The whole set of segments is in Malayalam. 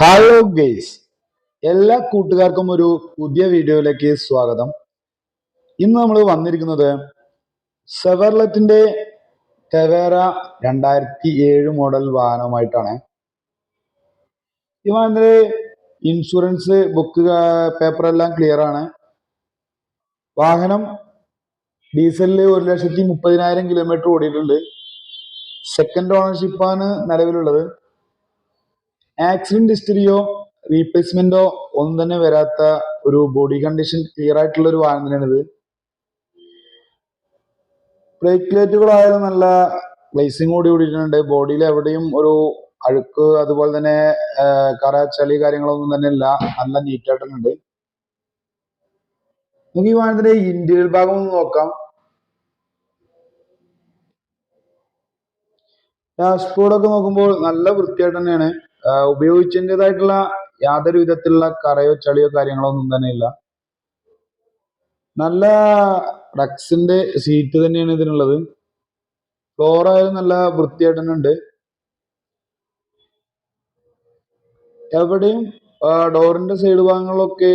ഹലോ ഗെയ്സ് എല്ലാ കൂട്ടുകാർക്കും ഒരു പുതിയ വീഡിയോയിലേക്ക് സ്വാഗതം. ഇന്ന് നമ്മൾ വന്നിരിക്കുന്നത് സെവർലെറ്റിന്റെ ടെവേറ രണ്ടായിരത്തി ഏഴ് മോഡൽ വാഹനവുമായിട്ടാണ് ഈ വാഹനത്തിൽ ഇൻഷുറൻസ് ബുക്ക് പേപ്പർ എല്ലാം ക്ലിയർ ആണ്. വാഹനം ഡീസലിൽ ഒരു ലക്ഷത്തി മുപ്പതിനായിരം കിലോമീറ്റർ ഓടിയിട്ടുണ്ട്. സെക്കൻഡ് ഓണർഷിപ്പാണ് നിലവിലുള്ളത്. ആക്സിഡന്റ് ഹിസ്റ്ററിയോ റീപ്ലേസ്മെന്റോ ഒന്നും തന്നെ വരാത്ത ഒരു ബോഡി കണ്ടീഷൻ ക്ലിയർ ആയിട്ടുള്ള ഒരു വാഹനം തന്നെയാണിത് ബ്രേക്ക് ലൈറ്റുകളായാലും നല്ല പ്ലേസിംഗ് കൂടി കൂടിയിട്ടുണ്ട് ബോഡിയിൽ എവിടെയും ഒരു അഴുക്ക് അതുപോലെ തന്നെ കറ ചളി കാര്യങ്ങളൊന്നും തന്നെ ഇല്ല. നല്ല നീറ്റായിട്ടുണ്ട് നമുക്ക് ഈ വാഹനത്തിന്റെ ഇന്റീരിയർ ഭാഗം ഒന്ന് നോക്കാം. ഡാഷ്ബോർഡ് ഒക്കെ നോക്കുമ്പോൾ നല്ല വൃത്തിയായിട്ട് തന്നെയാണ്. ഉപയോഗിച്ചതിന്റെതായിട്ടുള്ള യാതൊരു വിധത്തിലുള്ള കറയോ ചളിയോ കാര്യങ്ങളോ ഒന്നും തന്നെ ഇല്ല. നല്ല റക്സിന്റെ സീറ്റ് തന്നെയാണ് ഇതിനുള്ളത്. ഫ്ലോർ ആയാലും നല്ല വൃത്തിയായിട്ട് തന്നെ ഉണ്ട്. എവിടെയും ഡോറിന്റെ സൈഡ് ഭാഗങ്ങളിലൊക്കെ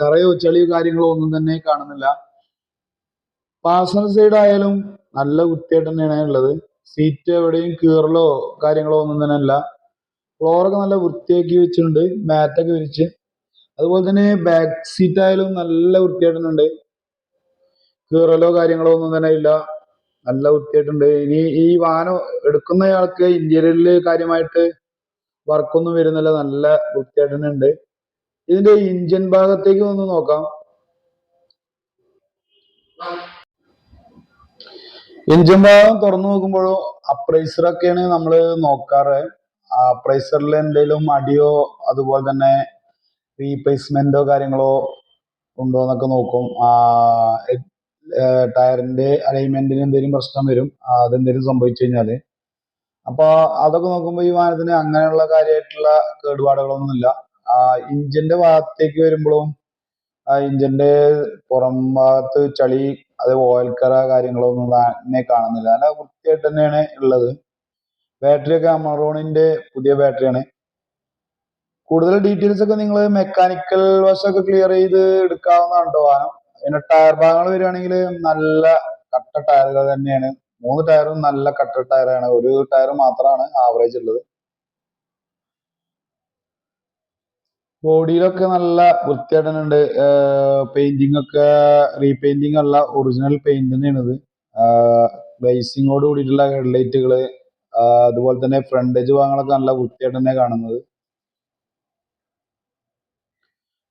കറയോ ചളിയോ കാര്യങ്ങളോ ഒന്നും തന്നെ കാണുന്നില്ല. പാസഞ്ചർ സൈഡ് ആയാലും നല്ല വൃത്തിയായിട്ട് തന്നെയാണ് ഉള്ളത്. സീറ്റ് എവിടെയും കീറലോ കാര്യങ്ങളോ ഒന്നും തന്നെ അല്ല. ഫ്ലോറൊക്കെ നല്ല വൃത്തിയാക്കി വെച്ചിട്ടുണ്ട് മാറ്റൊക്കെ വിരിച്ച്. അതുപോലെ തന്നെ ബാക്ക് സീറ്റ് ആയാലും നല്ല വൃത്തിയായിട്ടുണ്ട്. കീറലോ കാര്യങ്ങളോ ഒന്നും തന്നെ ഇല്ല. നല്ല വൃത്തിയായിട്ടുണ്ട്. ഇനി ഈ വാഹനം എടുക്കുന്നയാൾക്ക് ഇന്റീരിയറിൽ കാര്യമായിട്ട് വർക്കൊന്നും വരുന്നില്ല. നല്ല വൃത്തിയായിട്ട് തന്നെ ഉണ്ട് ഇതിന്റെ ഇഞ്ചിൻ ഭാഗത്തേക്ക് ഒന്ന് നോക്കാം. എഞ്ചിൻ ഭാഗം തുറന്നു നോക്കുമ്പോഴോ അപ്രൈസർ ഒക്കെയാണ് നമ്മൾ നോക്കാറ് അപ്രൈസറിൽ എന്തെങ്കിലും അടിയോ അതുപോലെ തന്നെ റീപ്ലേസ്മെന്റോ കാര്യങ്ങളോ ഉണ്ടോ എന്നൊക്കെ നോക്കും. ടയറിന്റെ അലൈൻമെന്റിന് എന്തെങ്കിലും പ്രശ്നം വരും. അതെന്തെങ്കിലും സംഭവിച്ചു കഴിഞ്ഞാൽ. അപ്പൊ അതൊക്കെ നോക്കുമ്പോൾ ഈ വാഹനത്തിന് അങ്ങനെയുള്ള കാര്യമായിട്ടുള്ള കേടുപാടുകളൊന്നുമില്ല. ഇഞ്ചിന്റെ ഭാഗത്തേക്ക് വരുമ്പോഴും ഇഞ്ചിന്റെ പുറം ഭാഗത്ത് ചളി അത് ഓയിൽ കറ കാര്യങ്ങളൊന്നും തന്നെ കാണുന്നില്ല. നല്ല വൃത്തിയായിട്ട് തന്നെയാണ് ഉള്ളത്. ബാറ്ററി ഒക്കെ അമറോണിന്റെ പുതിയ ബാറ്ററിയാണ് കൂടുതൽ ഡീറ്റെയിൽസ് ഒക്കെ നിങ്ങൾ മെക്കാനിക്കൽ വശമൊക്കെ ക്ലിയർ ചെയ്ത് എടുക്കാവുന്നതാണ് കേട്ടോ വാഹനം. പിന്നെ ടയർ ഭാഗങ്ങൾ വരികയാണെങ്കിൽ നല്ല കട്ട ടയറുകൾ തന്നെയാണ്. മൂന്ന് ടയറും നല്ല കട്ട ടയറാണ് ഒരു ടയർ മാത്രമാണ് ആവറേജ് ഉള്ളത്. ബോഡിയിലൊക്കെ നല്ല വൃത്തിയായിട്ടുണ്ട്. പെയിന്റിംഗ് ഒക്കെ റീപെയിന്റിംഗ് അല്ല ഒറിജിനൽ പെയിന്റ് തന്നെയാണ് ഇത് ഗ്ലേസിങ്ങോട് കൂടിയിട്ടുള്ള ഹെഡ്ലൈറ്റുകൾ അതുപോലെ തന്നെ ഫ്രണ്ടേജ് ഭാഗങ്ങളൊക്കെ നല്ല വൃത്തിയായിട്ട് തന്നെ കാണുന്നത്.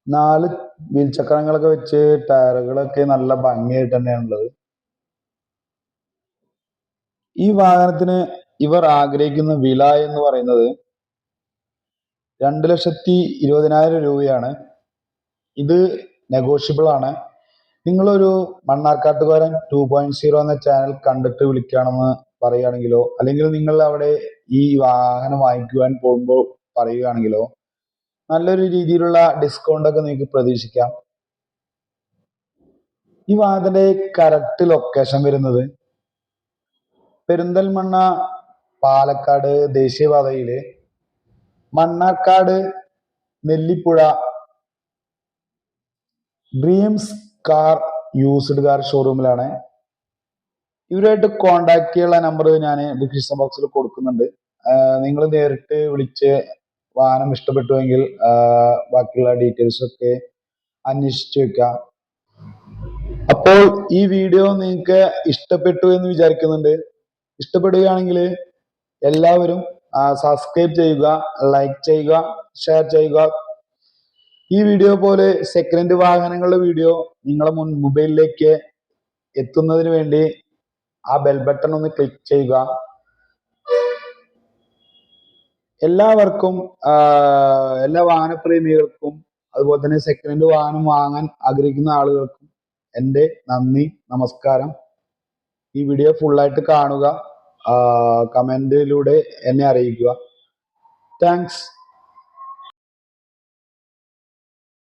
നാല് വീൽ ചക്രങ്ങളൊക്കെ വെച്ച് ടയറുകളൊക്കെ നല്ല ഭംഗിയായിട്ട് തന്നെയാണ് ഉള്ളത്. ഈ വാഹനത്തിന് ഇവർ ആഗ്രഹിക്കുന്ന വില എന്ന് പറയുന്നത് രണ്ട് ലക്ഷത്തി ഇരുപതിനായിരം രൂപയാണ്. ഇത് നെഗോഷ്യബിൾ ആണ്. നിങ്ങളൊരു മണ്ണാർക്കാട്ടുകാരൻ ടു പോയിന്റ് സീറോ എന്ന ചാനൽ കണ്ടിട്ട് വിളിക്കുകയാണെന്ന് പറയുകയാണെങ്കിലോ അല്ലെങ്കിൽ നിങ്ങൾ അവിടെ ഈ വാഹനം വാങ്ങിക്കുവാൻ പോകുമ്പോൾ പറയുകയാണെങ്കിലോ നല്ലൊരു രീതിയിലുള്ള ഡിസ്കൗണ്ട് ഒക്കെ നിങ്ങൾക്ക് പ്രതീക്ഷിക്കാം. ഈ വാഹനത്തിന്റെ കറക്റ്റ് ലൊക്കേഷൻ വരുന്നത് പെരിന്തൽമണ്ണ പാലക്കാട് ദേശീയപാതയിൽ Mannarkkad Nellippuzha dreams car used car ഷോറൂമിലാണ്. ഇവരുമായിട്ട് കോണ്ടാക്ട് ചെയ്യാനുള്ള നമ്പർ ഞാൻ ഡിസ്ക്രിപ്ഷൻ ബോക്സിൽ കൊടുക്കുന്നുണ്ട്. നിങ്ങൾ നേരിട്ട് വിളിച്ച് വാഹനം ഇഷ്ടപ്പെട്ടുവെങ്കിൽ ബാക്കിയുള്ള ഡീറ്റെയിൽസ് ഒക്കെ അന്വേഷിച്ച് അപ്പോൾ ഈ വീഡിയോ നിങ്ങൾക്ക് ഇഷ്ടപ്പെട്ടു എന്ന് വിചാരിക്കുന്നുണ്ട്. ഇഷ്ടപ്പെടുകയാണെങ്കിൽ എല്ലാവരും സബ്സ്ക്രൈബ് ചെയ്യുക ലൈക്ക് ചെയ്യുക ഷെയർ ചെയ്യുക. ഈ വീഡിയോ പോലെ സെക്കൻഡ് വാഹനങ്ങളുടെ വീഡിയോ നിങ്ങളെ മുൻ മൊബൈലിലേക്ക് എത്തുന്നതിന് വേണ്ടി ആ ബെൽ ബട്ടൺ ഒന്ന് ക്ലിക്ക് ചെയ്യുക. എല്ലാവർക്കും എല്ലാ എല്ലാ വാഹനപ്രേമികൾക്കും അതുപോലെ തന്നെ സെക്കൻഡ് വാഹനം വാങ്ങാൻ ആഗ്രഹിക്കുന്ന ആളുകൾക്കും എന്റെ നന്ദി നമസ്കാരം. ഈ വീഡിയോ ഫുള്ളായിട്ട് കാണുക. കമന്റിലൂടെ എന്നെ അറിയിക്കുക. താങ്ക്സ്